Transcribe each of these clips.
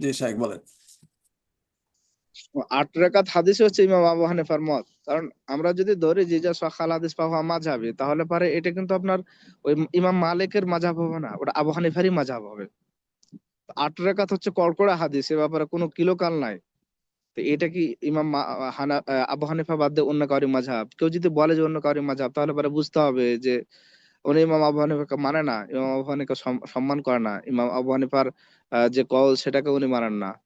জি বলেন। আট রাকাত হাদিস হচ্ছে ইমাম আবু হানিফার মত। কারণ আমরা যদি ধরি যে যা সকাল হাদিস পাওয়া মাঝাবি তাহলে পারে এটা কিন্তু আপনার ওই ইমাম মালিকের মাঝাব হবে না, ওটা আবু হানিফারই মাঝাব হবে। আট রাকাত হচ্ছে কড়কড়া হাদিস, এ ব্যাপারে কোনো কিলোকাল নাই। তো এটা কি ইমাম আবু হানিফা বাদ দিয়ে অন্য কারি মাঝাব কেউ যদি বলে যে অন্য কারি মাঝাব তাহলে পরে বুঝতে হবে যে উনি ইমাম আবু হানিফাকে মানে না ইমাম আবু হানিফা সম- সম্মান করে না ইমাম আবু হানিফার যে কল সেটাকে উনি মানেন না।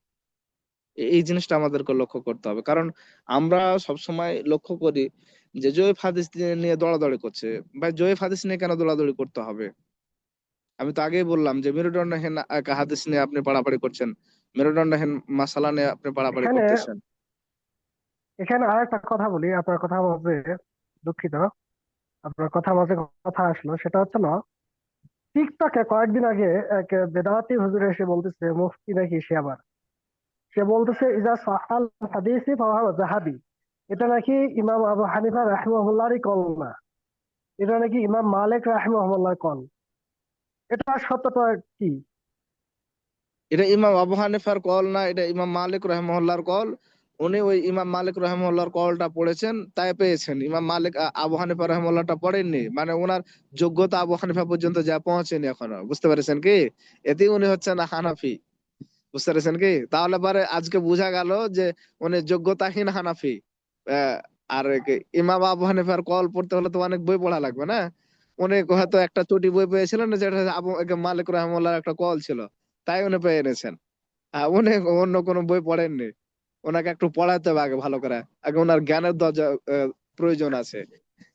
এই জিনিসটা আমাদেরকে লক্ষ্য করতে হবে। কারণ আমরা সবসময় লক্ষ্য করি যে জয়ীফ হাদিস নিয়ে দৌড়াদৌড়ি করছে। ভাই জয়ীফ হাদিস নিয়ে কেন দৌড়াদৌড়ি করতে হবে? আমি তো আগেই বললাম যে মেরুদণ্ডহীন এক হাদিস নিয়ে আপনি পাড়াপাড়ি করছেন। মেরুদণ্ডহীন মাসালা নিয়ে আপনি পাড়াপাড়ি করতেছেন। এখানে আরেকটা কথা বলি আপনার কথা মাঝে দুঃখিত। আপনার কথা মাঝে কথা আসলো, সেটা হচ্ছে না, টিকটকে কয়েকদিন আগে এক বেদাতি হুজুর এসে বলতেছে, মুফতি নাকি সে আবার? সে বলতেছে, ইজা সাহাল হাদিসি ফাওয়া জাহাবি এটা নাকি ইমাম আবু হানিফা রাহিমাহুল্লাহরই কল না। এটা নাকি ইমাম মালিক রাহিমাহুল্লাহর কল। এটা সত্যটা কি? এটা ইমাম আবু হানিফার কল না, এটা ইমাম মালিক রহমহল্লার কল। উনি ওই ইমাম মালিক রহমহল্লার কলটা পড়েছেন তাই পেয়েছেন। ইমাম মালিক আবু হানিফা রহমহল্লাটা পড়েননি। মানে ওনার যোগ্যতা আবু হানিফা পর্যন্ত যা পৌঁছেনি এখনও। বুঝতে পেরেছেন কি? এতেই উনি হচ্ছেন হানাফি। বুঝতে পেরেছেন কি? তাহলে পরে আজকে বোঝা গেল যে উনি যোগ্যতাহীন হানাফি। আর ইমাম আবু হানিফার কল পড়তে হলে তো অনেক বই পড়া লাগবে না? উনি হয়তো একটা চটি বই পেয়েছিলেন যেটা আবু মালিক রহমুল্লাহর একটা কল ছিল। তাই উনি পেয়ে এনেছেন। আহ, উনি অন্য কোনো বই পড়েননি। ওনাকে একটু পড়াতে হবে আগে ভালো করে। আগে ওনার জ্ঞানের দরজা প্রয়োজন আছে।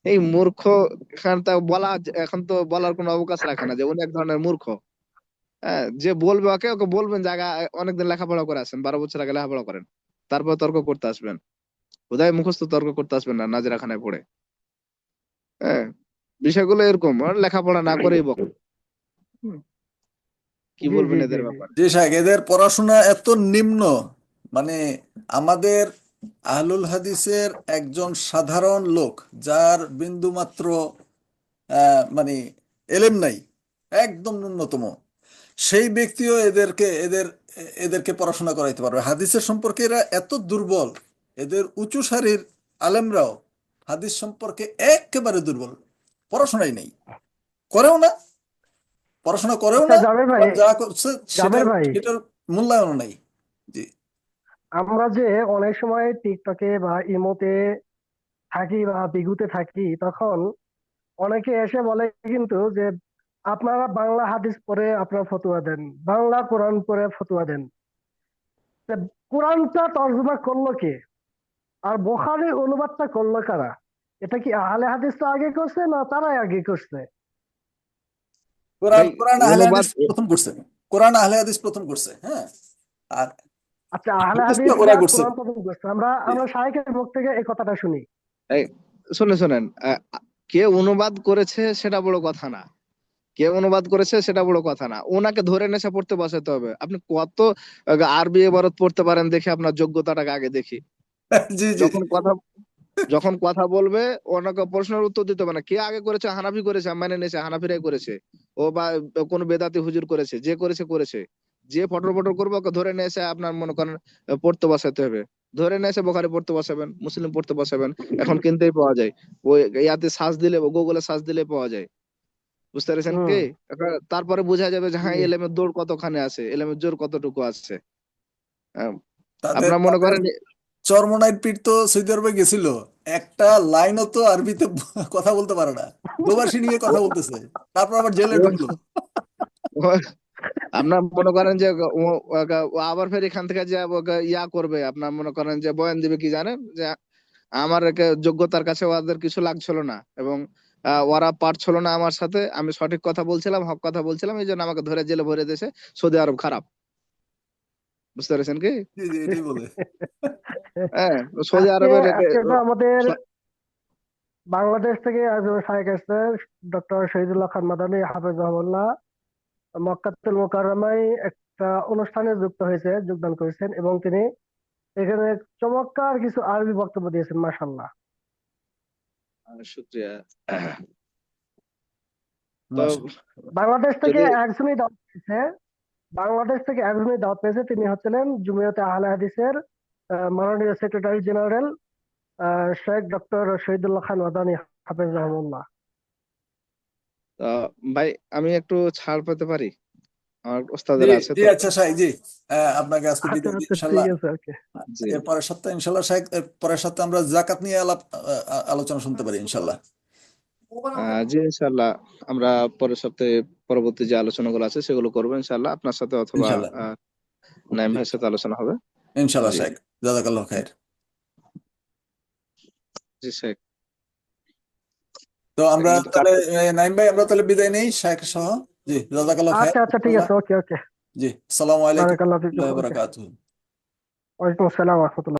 এই মূর্খ এখান তা বলা এখন তো বলার কোনো অবকাশ রাখে না যে উনি এক ধরনের মূর্খ। হ্যাঁ যে বলবে ওকে ওকে বলবেন জায়গা অনেকদিন লেখাপড়া করে আসেন বারো বছর আগে লেখাপড়া করেন। তারপর তর্ক করতে আসবেন। বোধহয় মুখস্থ তর্ক করতে আসবেন না নাজরাখানায় পড়ে। হ্যাঁ বিষয়গুলো এরকম আর লেখাপড়া না করেই বক হুম, কি বলবেন এদের ব্যাপারে? জি শাহেক এদের পড়াশোনা এত নিম্ন। মানে আমাদের আহলুল হাদিসের একজন সাধারণ লোক যার বিন্দুমাত্র মানে এলেম নাই একদম ন্যূনতম সেই ব্যক্তিও এদেরকে এদের এদেরকে পড়াশোনা করাইতে পারবে। হাদিসের সম্পর্কে এরা এত দুর্বল এদের উঁচু সারির আলেমরাও হাদিস সম্পর্কে একেবারে দুর্বল পড়াশোনাই নেই। করেও না পড়াশোনা করেও আচ্ছা না যা করছে সেটার মূল্যায়ন নাই। জি। আমরা যে অনেক সময় টিকটকে বা ইমোতে থাকি বা বিগুতে থাকি তখন অনেকে এসে বলে কিন্তু যে আপনারা বাংলা হাদিস পড়ে আপনারা ফতোয়া দেন বাংলা কোরআন পড়ে ফতোয়া দেন। কোরআনটা তর্জমা করল কে? আর বোখারির অনুবাদটা করল কারা? এটা কি আহলে হাদিসটা আগে করছে না তারাই আগে করছে? কোরআন কোরআন আহলে হাদিস প্রথম করছে। কোরআন আহলে হাদিস প্রথম করছে হ্যাঁ? আর আচ্ছা আহলে হাদিস আমরা আমরা শাইখের মুখ থেকে এই কথাটা শুনি। এই শুনে শোনেন কে অনুবাদ করেছে সেটা বড় কথা না। কে অনুবাদ করেছে সেটা বড় কথা না। ওনাকে ধরে নেশা পড়তে বসাতে হবে। আপনি কত আরবি এবারত পড়তে পারেন দেখে আপনার যোগ্যতাটাকে আগে দেখি। যখন কথা যখন কথা বলবে ওনাকে প্রশ্নের উত্তর দিতে হবে না। কে আগে করেছে? হানাফি করেছে মানে নিয়েছে হানাফিরাই করেছে। ও বা কোন বেদাতি হুজুর করেছে যে করেছে করেছে। যে ফটর ফটর করব ওকে ধরে নিয়ে এসে আপনার মনে করেন পড়তে বসাতে হবে। ধরে নিয়ে এসে বোখারি পড়তে বসাবেন মুসলিম পড়তে বসাবেন এখন কিনতেই পাওয়া যায়। ওই ইয়াতে সার্চ দিলে গুগলে সার্চ দিলে পাওয়া যায়। বুঝতে পেরেছেন কি? তারপরে বোঝা যাবে যে হ্যাঁ এলেমের দৌড় কতখানি আছে এলেমের জোর কতটুকু আছে। আপনার মনে করেন চরমনাইর পীর তো সৌদি আরবে গেছিল। একটা লাইনও তো আরবিতে কথা বলতে পারে না। প্রবাসী নিয়ে কথা বলতেছে। তারপর আবার জেলে ঢুকলো। আপনার মনে করেন যে আবার ফের এখান থেকে যে ইয়া করবে আপনার মনে করেন যে বয়ান দিবে কি জানেন? যে আমার যোগ্যতার কাছে ওদের কিছু লাগছিল না এবং ওরা পারছিল না আমার সাথে। আমি সঠিক কথা বলছিলাম হক কথা বলছিলাম এই জন্য আমাকে ধরে জেলে ভরে দিয়েছে সৌদি আরব খারাপ। বুঝতে পেরেছেন কি? জি জি এটাই বলে। হ্যাঁ সৌদি আরবের আমাদের বাংলাদেশ থেকে ডক্টর শহীদুল্লাহ খান মাদানী হাফেজাহুল্লাহ মক্কাতুল মোকাররমায় একটা অনুষ্ঠানে যুক্ত হয়েছে যোগদান করেছেন এবং তিনি এখানে চমৎকার কিছু আরবি বক্তব্য দিয়েছেন শুক্রিয়া। বাংলাদেশ থেকে একজনই দেওয়া হয়েছে বাংলাদেশ থেকে একজনই দাওয়াত পেয়েছে তিনি হচ্ছিলেন জমিয়তে আহলে হাদিসের আহ, মাননীয় সেক্রেটারি জেনারেল আহ, শেখ ডক্টর শহীদুল্লাহ খান ওয়াদানি হাফেজ রহমুল্লাহ। ভাই আমি একটু ছাড় পেতে পারি? আমার জি ওস্তাদেরা আছে জি আচ্ছা জি। আপনাকে আজকে আচ্ছা আচ্ছা ইনশাল্লাহ ঠিক আছে ওকে। জি। এর পরের সপ্তাহে এর পরের সপ্তাহে আমরা জাকাত নিয়ে আলোচনা শুনতে পারি ইনশাল্লাহ। আহ, জি ইনশাল্লাহ আমরা পরের সপ্তাহে পরবর্তী যে আলোচনাগুলো আছে সেগুলো করব ইনশাল্লাহ। আপনার সাথে অথবা আহ, নাইম ভাইয়ের সাথে আলোচনা হবে। জাজাকাল্লাহ খায়ের জি শেখ তো আমরা তাহলে নাইম ভাই আমরা তাহলে বিদায় নেই শেখ সহ। জি জাজাকাল্লাহ আচ্ছা আচ্ছা ঠিক আছে ওকে ওকে। জি আসসালামু আলাইকুম ওয়া ফিকুম ওয়া বারাকাতুহু। ওয়ালাইকুম আসসালাম ওয়া রাহমাতুল্লাহ।